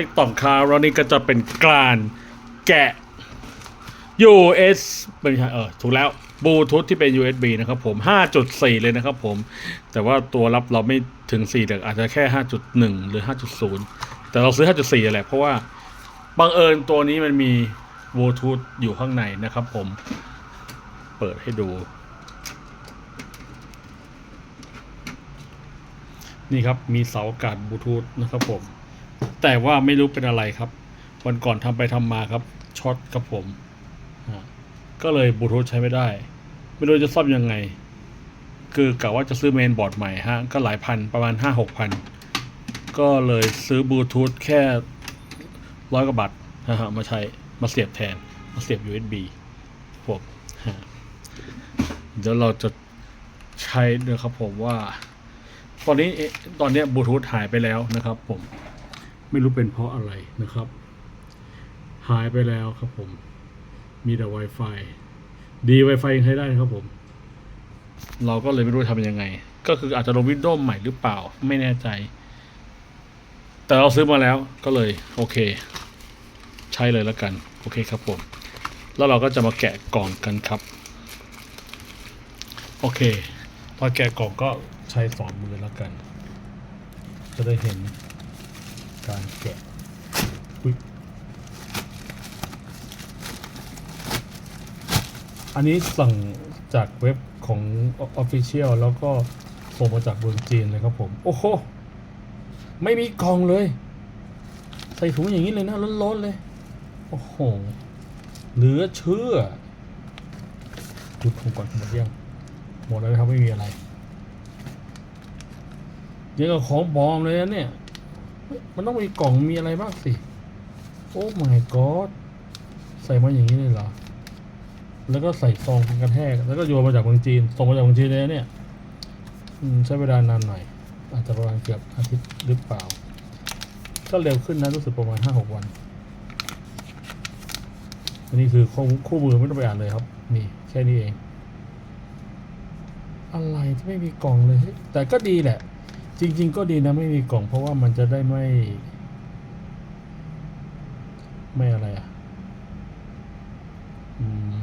ติ๊กต็อกคาแล้วนี่ก็จะเป็นการแกะ US เป็นไงเออถูกแล้วบลูทูธที่เป็น USB นะครับผม 5.4 เลยนะครับผม แต่ว่าตัวรับเราไม่ถึง 4 แต่อาจจะแค่ 5.1 หรือ 5.0 แต่เราซื้อ 5.4 แหละ เพราะว่าบังเอิญตัวนี้มันมีบลูทูธอยู่ข้างในนะครับผม เปิดให้ดู นี่ครับ มีเสาอากาศบลูทูธนะครับผม แต่ว่าไม่รู้เป็นอะไรครับ วันก่อนทำไปทำมาครับช็อตครับผม ก็เลยบลูทูธใช้ไม่ได้ ไม่รู้จะซ่อมยังไง คือกะว่าจะซื้อเมนบอร์ดใหม่ฮะ ก็หลายพันประมาณห้าหกพัน ก็เลยซื้อบลูทูธแค่ร้อยกว่าบาทนะฮะมาใช้มาเสียบแทน มาเสียบ USB ผมเดี๋ยวเราจะใช้นะครับผมว่า ตอนนี้ตอนนี้บลูทูธหายไปแล้วนะครับผม ไม่รู้เป็นเพราะอะไรนะครับ หายไปแล้วครับผม มีแต่ Wi-Fi ดี Wi-Fi ยังใช้ได้ครับผม เราก็เลยไม่รู้ทำยังไง ก็คืออาจจะลงวินโดว์ใหม่หรือเปล่าไม่แน่ใจ แต่เราซื้อมาแล้วก็เลย โอเค ใช้เลยแล้วกัน โอเคครับผม แล้วเราก็จะมาแกะกล่องกันครับ โอเค พอแกะกล่องก็ใช้สองมือแล้วกัน จะได้เห็น การแกะอุ๊ยอันนี้สั่งจากเว็บของ Official แล้วก็ส่งมาจากเมืองจีนเลยครับผม โอ้โห ไม่มีกล่องเลย ใส่ถุงอย่างนี้เลยนะล้อนๆเลย โอ้โห เหลือเชื่อดูถุงก่อนหมดยังหมดแล้วครับไม่มีอะไรยังกับของบอมเลยนะเนี่ย มันต้องมีกล่องมีอะไรบ้างสิ โอ้ my god ใส่มาอย่างนี้เลยเหรอ แล้วก็ใส่ซองเป็นกระแทก แล้วก็โยนมาจากเมืองจีน ส่งมาจากเมืองจีนเลยเนี่ยใช้เวลานานหน่อย อาจจะประมาณเกือบอาทิตย์หรือเปล่า ก็เร็วขึ้นนะรู้สึกประมาณห้าหกวัน อันนี้คือคู่คู่มือไม่ต้องไปอ่านเลยครับ นี่แค่นี้เอง อะไรที่ไม่มีกล่องเลย แต่ก็ดีแหละ จริง ๆ ก็ดีนะไม่มีกล่องเพราะว่ามันจะได้ไม่ ไม่อะไรอะอม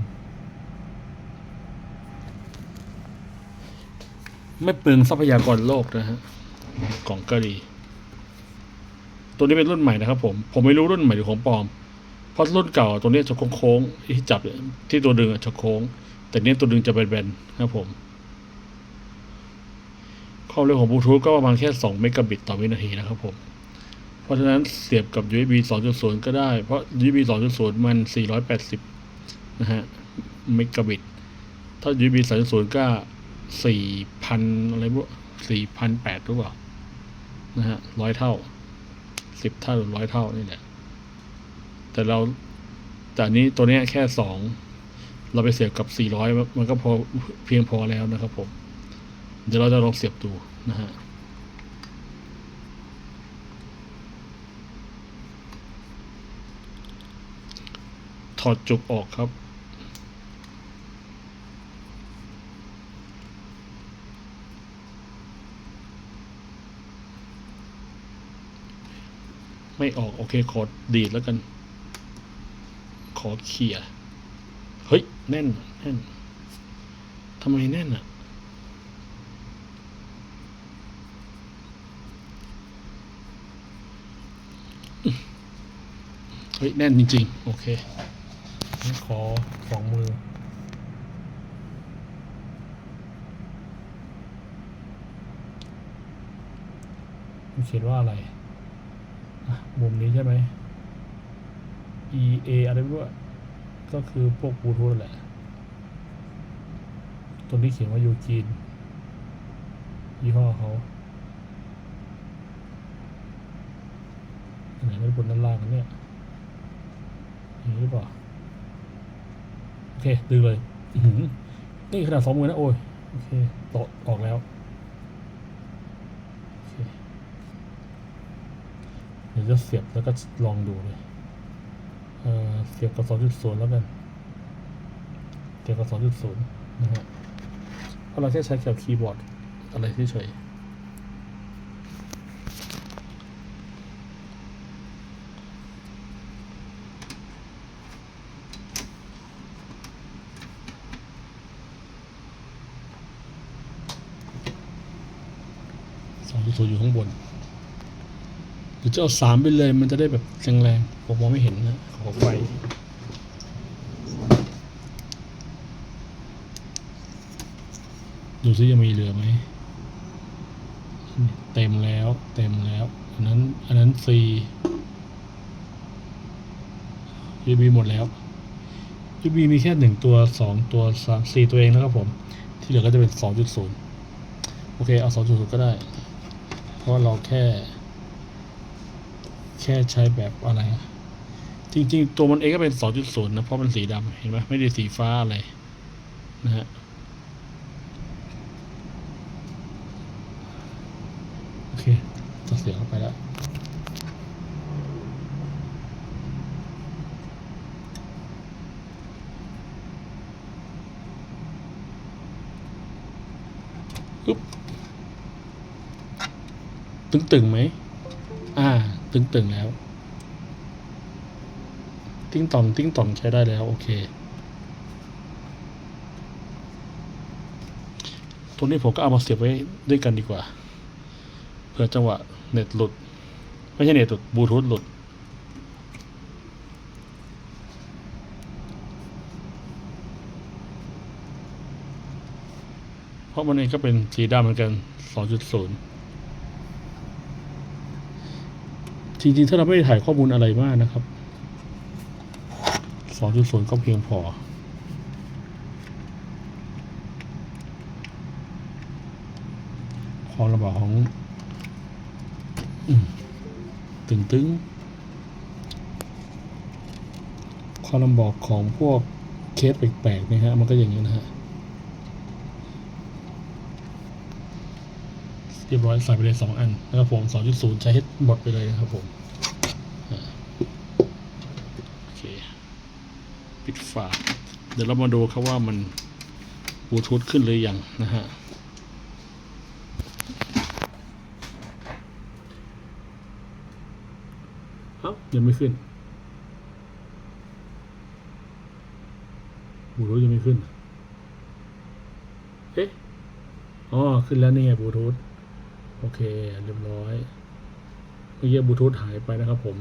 ไม่เปลืองทรัพยากรโลกนะฮะกล่องก็ดี ตัวนี้เป็นรุ่นใหม่นะครับผม ผมไม่รู้รุ่นใหม่หรือของปลอม เพราะรุ่นเก่าตัวนี้จะโค้งๆที่จับเนี่ยที่ตัวดึงจะโค้ง แต่เนี้ยตัวดึงจะเป็นแบนๆนะครับผม ความเร็วของบลูทูธก็ประมาณแค่2เมกะบิตต่อวินาทีนะครับผมเพราะฉะนั้นเสียบกับ USB 2.0 ก็ได้ เพราะ USB 2.0 มัน 480 นะฮะเมกะบิต ถ้า USB 3.0 ก็ 4,000 อะไรพวก4,800หรือเปล่า นะฮะร้อยเท่า 10 เท่าหรือร้อยเท่านี่แหละ แต่เราแต่นี้ตัวเนี้ยแค่สองเราไปเสียบกับ 400 มันก็พอเพียงพอแล้วนะครับผม เดี๋ยวเราจะลองเสียบดูนะฮะถอดจุกออกครับไม่ออก โอเค ขอดีดแล้วกัน ขอเขี่ยเฮ้ย แน่น แน่นทำไมแน่นอะ เฮ้ย แน่นจริง ๆ โอเคขอสองมือ มันเขียนว่าอะไรมุมนี้ใช่ไหม E A อะไรไม่รู้ก็คือพวกบลูทูธแหละตรงนี้เขียนว่ายูจีน ยี่ห้อเขาอันไหนไม่บนด้านล่างนะเนี่ย หรือเปล่าโอเค ดึงเลยนี่ขนาดสองมือนะ โอ้ย โอเคตกออกแล้วเเดี๋ยวจะเสียบแล้วก็ลองดูเลยเเสียบกับสองจุดศูนย์แล้วกัน เสียบกับสองจุดศูนย์นะฮะเพราะเราแค่ใช้กับคีย์บอร์ดอะไรเฉยๆ ศูนย์อยู่ข้างบน หรือจะเอาสามไปเลยมันจะได้แบบแรงๆผมมองไม่เห็นนะขอไฟดูซิยังมีเหลือไหมเต็มแล้วเต็มแล้ว อันนั้นอันนั้นฟรียูบีหมดแล้วยูบีมีแค่หนึ่งตัวสองตัวสามสี่ตัวเองนะครับผม ที่เหลือก็จะเป็นสองจุดศูนย์โอเค เอาสองจุดศูนย์ก็ได้ ราะเราแค่ แค่ใช้แบบอะไร จริง ๆ ตัวมันเองก็เป็น 2.0 นะ เพราะมันสีดำเห็นไหมไม่ได้สีฟ้าอะไรนะฮะโอเคตัดเสียงเข้าไปแล้ว อึ๊บ ตึงๆไหม อ่า ตึงๆแล้ว ติ้งต่องติ้งต่องใช้ได้แล้ว โอเคตรงนี้ผมก็เอามาเสียบไว้ด้วยกันดีกว่าเผื่อจังหวะเน็ตหลุด ไม่ใช่เน็ตหลุดบลูทูธหลุด เพราะมันเองก็เป็นสีดำเหมือนกัน 2.0 จริงๆ ถ้าเราไม่ได้ถ่ายข้อมูลอะไรมากนะครับ2.0ก็เพียงพอ ความลำบาของอตึงตึงๆความลำบากของพวกเคสแปลกๆนะฮะ มันก็อย่างนี้นะฮะ เรียบร้อยใส่ไปเลยสองอันนะครับผม2.0ใช้ให้หมดไปเลยนะครับผมอ่าโอเคปิดฝาเดี๋ยวเรามาดูครับว่ามันบลูทูธขึ้นหรือยังนะฮะเอ้ายังไม่ขึ้นบลูทูธยังไม่ขึ้น เอ๊ะ อ๋อ ขึ้นแล้วนี่ไงบลูทูธ โอเคเรียบร้อยเมื่อกี้บลูทูธหายไปนะครับผม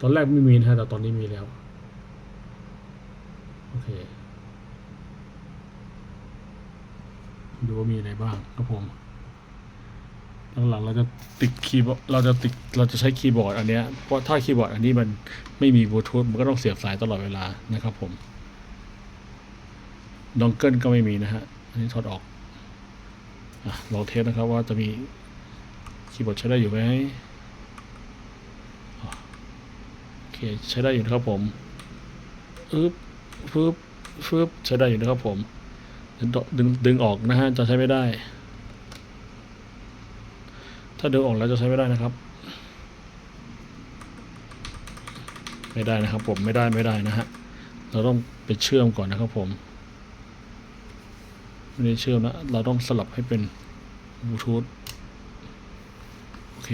ตอนแรกไม่มีนะแต่ตอนนี้มีแล้ว โอเค ดูว่ามีอะไรบ้างครับผมหลังๆเราจะติดคีย์บอร์ดเราจะติดเราจะใช้คีย์บอร์ดอันเนี้ยเพราะถ้าคีย์บอร์ดอันนี้มันไม่มีบลูทูธมันก็ต้องเสียบสายตลอดเวลานะครับผมดองเกิลก็ไม่มีนะฮะ อันนี้ถอดออก ลองเทสนะครับว่าจะมีคีย์บอร์ดใช้ได้อยู่ไหมโอเคใช้ได้อยู่นะครับผมอึ๊บฟึบฟึบใช้ได้อยู่นะครับผมดึงดึงดึงออกนะฮะจะใช้ไม่ได้ ถ้าดึงออกแล้วจะใช้ไม่ได้นะครับ ไม่ได้นะครับผมไม่ได้ไม่ได้นะฮะเราต้องไปเชื่อมก่อนนะครับผม ไม่ได้เชื่อมนะเราต้องสลับให้เป็นบลูทูธโอเค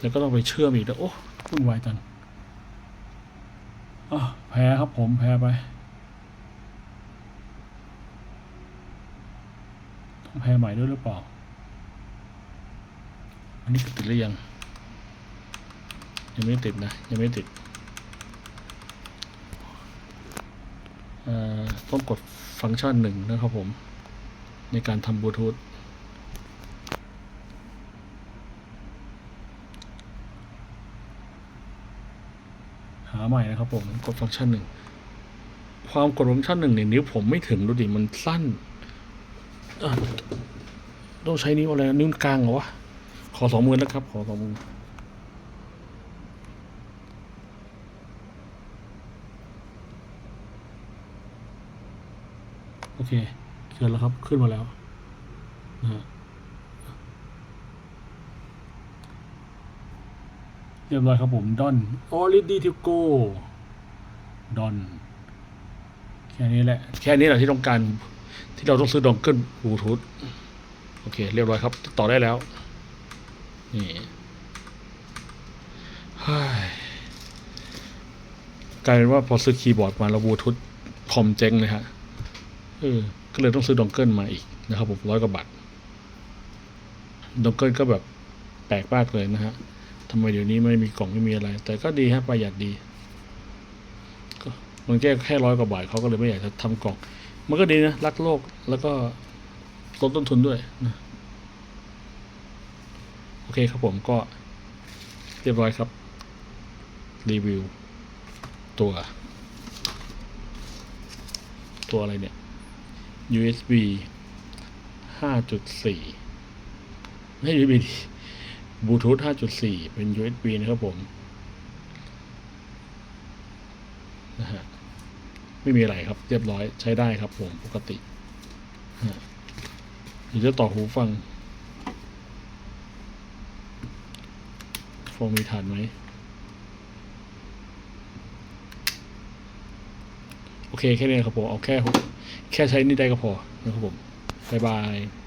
แล้วก็ต้องไปเชื่อมอีกแล้วโอ้วุ่นวายจังอแพ้ครับผมแพ้ไป ต้องแพ้ใหม่ด้วยหรือเปล่า อันนี้ติดหรือยัง ยังไม่ติดนะ ยังไม่ติด เอ่อ ต้องกดฟังก์ชันหนึ่งนะครับผม ในการทำบลูทูธหาใหม่นะครับผมกดฟังก์ชันหนึ่งความกดฟังก์ชันหนึ่งเนี่ยนิ้วผมไม่ถึงดูดิมันสั้นต้องใช้นิ้วอะไรนะนิ้วกลางเหรอวะขอสองมือนะครับ ขอสองมือ โอเคเกินแล้วครับ ขึ้นมาแล้วนะฮะเรียบร้อยครับผมดอน all ready to go ดอนแค่นี้แหละ แค่นี้แหละที่ต้องการ ที่เราต้องซื้อดองเกิลบลูทูธโอเค เรียบร้อยครับ ต่อได้แล้ว นี่กลายเป็นว่าพอซื้อคีย์บอร์ดมาแล้วบลูทูธคอมเจ๊งเลยฮะ เออก็เลยต้องซื้อดองเกิลมาอีกนะครับผมร้อยกว่าบาทดองเกิลก็แบบแปลกมากเลยนะฮะทำไมเดี๋ยวนี้ไม่มีกล่องไม่มีอะไร แต่ก็ดีฮะประหยัดดีก็มันแค่แค่ร้อยกว่าบาทเขาก็เลยไม่อยากจะทำกล่อง มันก็ดีนะรักโลกแล้วก็ลดต้นทุนด้วยนะโอเคครับผมก็เรียบร้อยครับ รีวิว ตัว ตัวอะไรเนี่ย USB 5.4 ไม่ USB บลูทูธ5.4 เป็น USB นะครับผมนะฮะไม่มีอะไรครับ เรียบร้อยใช้ได้ครับผมปกติเดี๋ยวจะต่อหูฟัง โฟมมีฐานไหม โอ เคแค่นี้ครับผมเอาแค่แค่ใช้นี่ได้ก็พอนะครับผมบ๊ายบาย